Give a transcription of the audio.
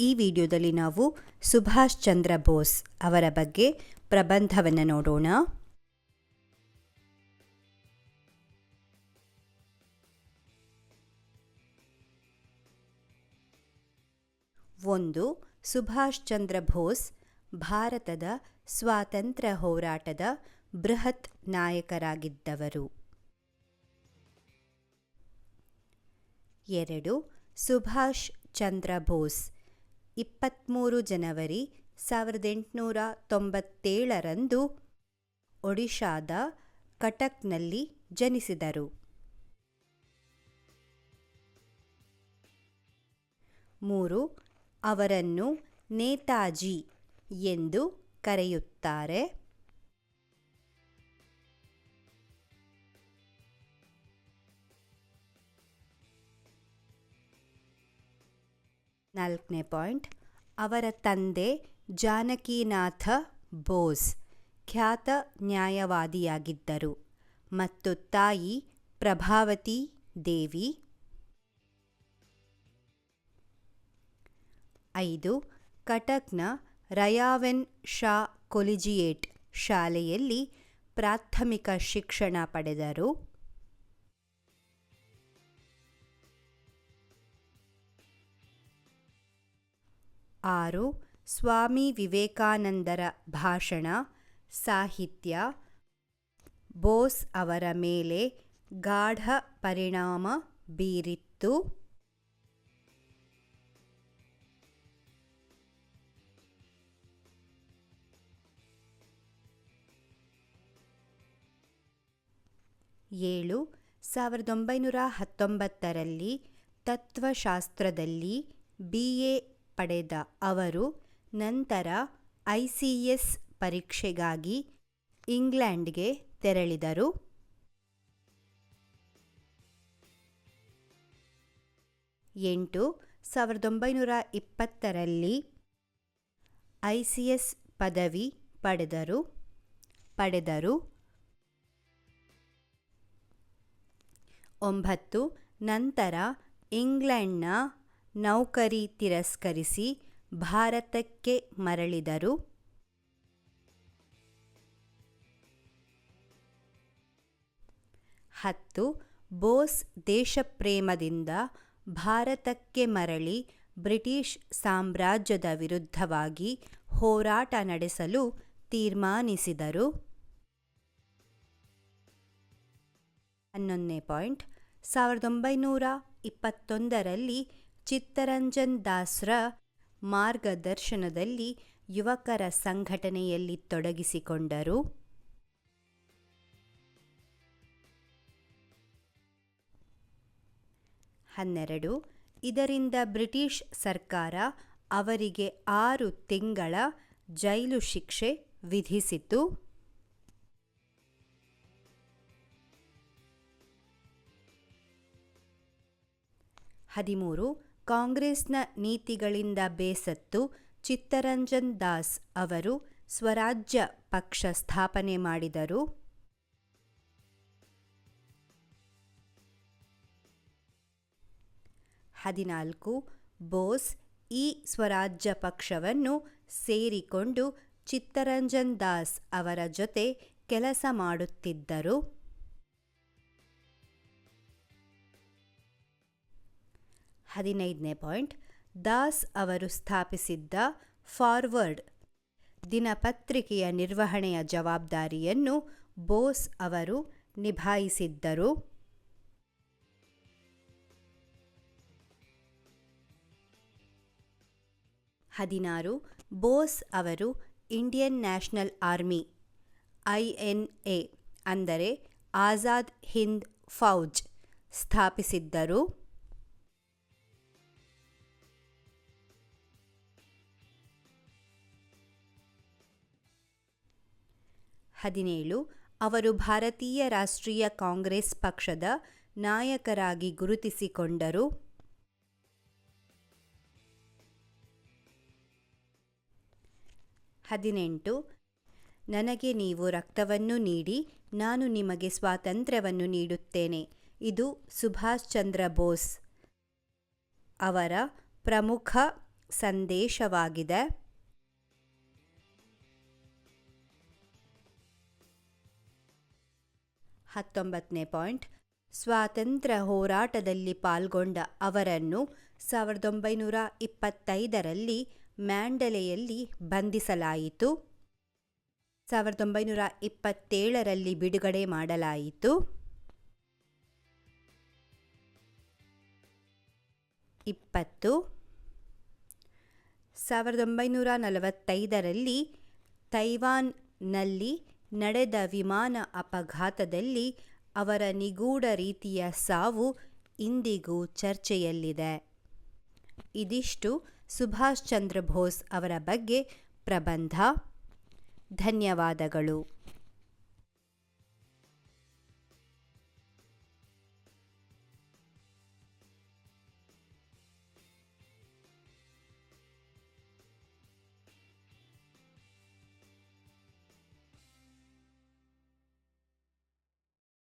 ಈ ವಿಡಿಯೋದಲ್ಲಿ ನಾವು ಸುಭಾಷ್ ಚಂದ್ರ ಬೋಸ್ ಅವರ ಬಗ್ಗೆ ಪ್ರಬಂಧವನ್ನು ನೋಡೋಣ. ಒಂದು, ಸುಭಾಷ್ ಚಂದ್ರ ಬೋಸ್ ಭಾರತದ ಸ್ವಾತಂತ್ರ್ಯ ಹೋರಾಟದ ಬೃಹತ್ ನಾಯಕರಾಗಿದ್ದವರು. ಎರಡು, ಸುಭಾಷ್ ಚಂದ್ರ ಬೋಸ್ ಇಪ್ಪತ್ತ್ಮೂರು ಜನವರಿ ಸಾವಿರದ ಎಂಟುನೂರ ತೊಂಬತ್ತೇಳರಂದು ಒಡಿಶಾದ ಕಟಕ್ನಲ್ಲಿ ಜನಿಸಿದರು. ಮೂರು ಅವರನ್ನು ನೇತಾಜಿ ಎಂದು ಕರೆಯುತ್ತಾರೆ. ನಾಲ್ಕನೇ ಪಾಯಿಂಟ್. ಅವರ ತಂದೆ ಜಾನಕಿನಾಥ ಬೋಸ್ ಖ್ಯಾತ ನ್ಯಾಯವಾದಿಯಾಗಿದ್ದರು ಮತ್ತು ತಾಯಿ ಪ್ರಭಾವತಿ ದೇವಿ. ಐದು. ಕಟಕ್ನ ರಯಾವೆನ್ ಶಾ ಕೊಲಿಜಿಯೇಟ್ ಶಾಲೆಯಲ್ಲಿ ಪ್ರಾಥಮಿಕ ಶಿಕ್ಷಣ ಪಡೆದರು. ಆರು, ಸ್ವಾಮಿ ವಿವೇಕಾನಂದರ ಭಾಷಣ, ಸಾಹಿತ್ಯ, ಬೋಸ್ ಅವರ ಮೇಲೆ ಗಾಢ ಪರಿಣಾಮ ಬೀರಿತ್ತು. ಏಳು, ಸಾವಿರದ ಒಂಬೈನೂರ ಹತ್ತೊಂಬತ್ತರಲ್ಲಿ ತತ್ವಶಾಸ್ತ್ರದಲ್ಲಿ ಬಿ ಎ ಪಡೆದ ಅವರು ನಂತರ ಐ ಸಿ ಎಸ್ ಪರೀಕ್ಷೆಗಾಗಿ ಇಂಗ್ಲೆಂಡ್ಗೆ ತೆರಳಿದರು. ಎಂಟು ಸಾವಿರದ ಒಂಬೈನೂರ ಇಪ್ಪತ್ತರಲ್ಲಿ ಐ ಸಿ ಎಸ್ ಪದವಿ ಪಡೆದರು. ಪಡೆದರು. ಒಂಬತ್ತು ನಂತರ ಇಂಗ್ಲೆಂಡ್ನ ನೌಕರಿ ತಿರಸ್ಕರಿಸಿ ಭಾರತಕ್ಕೆ ಮರಳಿದರು. ಹತ್ತು, ಬೋಸ್ ದೇಶಪ್ರೇಮದಿಂದ ಭಾರತಕ್ಕೆ ಮರಳಿ ಬ್ರಿಟಿಷ್ ಸಾಮ್ರಾಜ್ಯದ ವಿರುದ್ಧವಾಗಿ ಹೋರಾಟ ನಡೆಸಲು ತೀರ್ಮಾನಿಸಿದರು. ಹನ್ನೊಂದನೇ ಪಾಯಿಂಟ್, ಸಾವಿರದ ಒಂಬೈನೂರ ಇಪ್ಪತ್ತೊಂದರಲ್ಲಿ ಚಿತ್ತರಂಜನ್ ದಾಸ್ರ ಮಾರ್ಗದರ್ಶನದಲ್ಲಿ ಯುವಕರ ಸಂಘಟನೆಯಲ್ಲಿ ತೊಡಗಿಸಿಕೊಂಡರು. ಹನ್ನೆರಡು. ಇದರಿಂದ ಬ್ರಿಟಿಷ್ ಸರ್ಕಾರ ಅವರಿಗೆ ಆರು ತಿಂಗಳ ಜೈಲು ಶಿಕ್ಷೆ ವಿಧಿಸಿತು. ಹದಿಮೂರು. ಕಾಂಗ್ರೆಸ್ನ ನೀತಿಗಳಿಂದ ಬೇಸತ್ತು ಚಿತ್ತರಂಜನ್ ದಾಸ್ ಅವರು ಸ್ವರಾಜ್ಯ ಪಕ್ಷ ಸ್ಥಾಪನೆ ಮಾಡಿದರು. ಹದಿನಾಲ್ಕು, ಬೋಸ್ ಈ ಸ್ವರಾಜ್ಯ ಪಕ್ಷವನ್ನು ಸೇರಿಕೊಂಡು ಚಿತ್ತರಂಜನ್ ದಾಸ್ ಅವರ ಜೊತೆ ಕೆಲಸ ಮಾಡುತ್ತಿದ್ದರು. ಹದಿನೈದನೇ ಪಾಯಿಂಟ್. ದಾಸ್ ಅವರು ಸ್ಥಾಪಿಸಿದ್ದ ಫಾರ್ವರ್ಡ್ ದಿನಪತ್ರಿಕೆಯ ನಿರ್ವಹಣೆಯ ಜವಾಬ್ದಾರಿಯನ್ನು ಬೋಸ್ ಅವರು ನಿಭಾಯಿಸಿದ್ದರು. ಹದಿನಾರು. ಬೋಸ್ ಅವರು Indian National Army, I N A ಅಂದರೆ ಆಜಾದ್ ಹಿಂದ್ ಫೌಜ್ ಸ್ಥಾಪಿಸಿದ್ದರು. ಹದಿನೇಳು, ಅವರು ಭಾರತೀಯ ರಾಷ್ಟ್ರೀಯ ಕಾಂಗ್ರೆಸ್ ಪಕ್ಷದ ನಾಯಕರಾಗಿ ಗುರುತಿಸಿಕೊಂಡರು. ಹದಿನೆಂಟು, ನನಗೆ ನೀವು ರಕ್ತವನ್ನು ನೀಡಿ, ನಾನು ನಿಮಗೆ ಸ್ವಾತಂತ್ರ್ಯವನ್ನು ನೀಡುತ್ತೇನೆ. ಇದು ಸುಭಾಷ್ ಚಂದ್ರ ಬೋಸ್ ಅವರ ಪ್ರಮುಖ ಸಂದೇಶವಾಗಿದೆ. ಹತ್ತೊಂಬತ್ತನೇ ಪಾಯಿಂಟ್. ಸ್ವಾತಂತ್ರ್ಯ ಹೋರಾಟದಲ್ಲಿ ಪಾಲ್ಗೊಂಡ ಅವರನ್ನು ಸಾವಿರದ ಒಂಬೈನೂರ ಇಪ್ಪತ್ತೈದರಲ್ಲಿ ಮ್ಯಾಂಡಲೆಯಲ್ಲಿ ಬಂಧಿಸಲಾಯಿತು. ಸಾವಿರದ ಒಂಬೈನೂರ ಇಪ್ಪತ್ತೇಳರಲ್ಲಿ ಬಿಡುಗಡೆ ಮಾಡಲಾಯಿತು. ಇಪ್ಪತ್ತು. ಸಾವಿರದ ಒಂಬೈನೂರ ನಲವತ್ತೈದರಲ್ಲಿ ತೈವಾನ್ನಲ್ಲಿ ನಡೆದ ವಿಮಾನ ಅಪಘಾತದಲ್ಲಿ ಅವರ ನಿಗೂಢ ರೀತಿಯ ಸಾವು ಇಂದಿಗೂ ಚರ್ಚೆಯಲ್ಲಿದೆ. ಇದಿಷ್ಟು ಸುಭಾಷ್ ಚಂದ್ರ ಬೋಸ್ ಅವರ ಬಗ್ಗೆ ಪ್ರಬಂಧ. ಧನ್ಯವಾದಗಳು.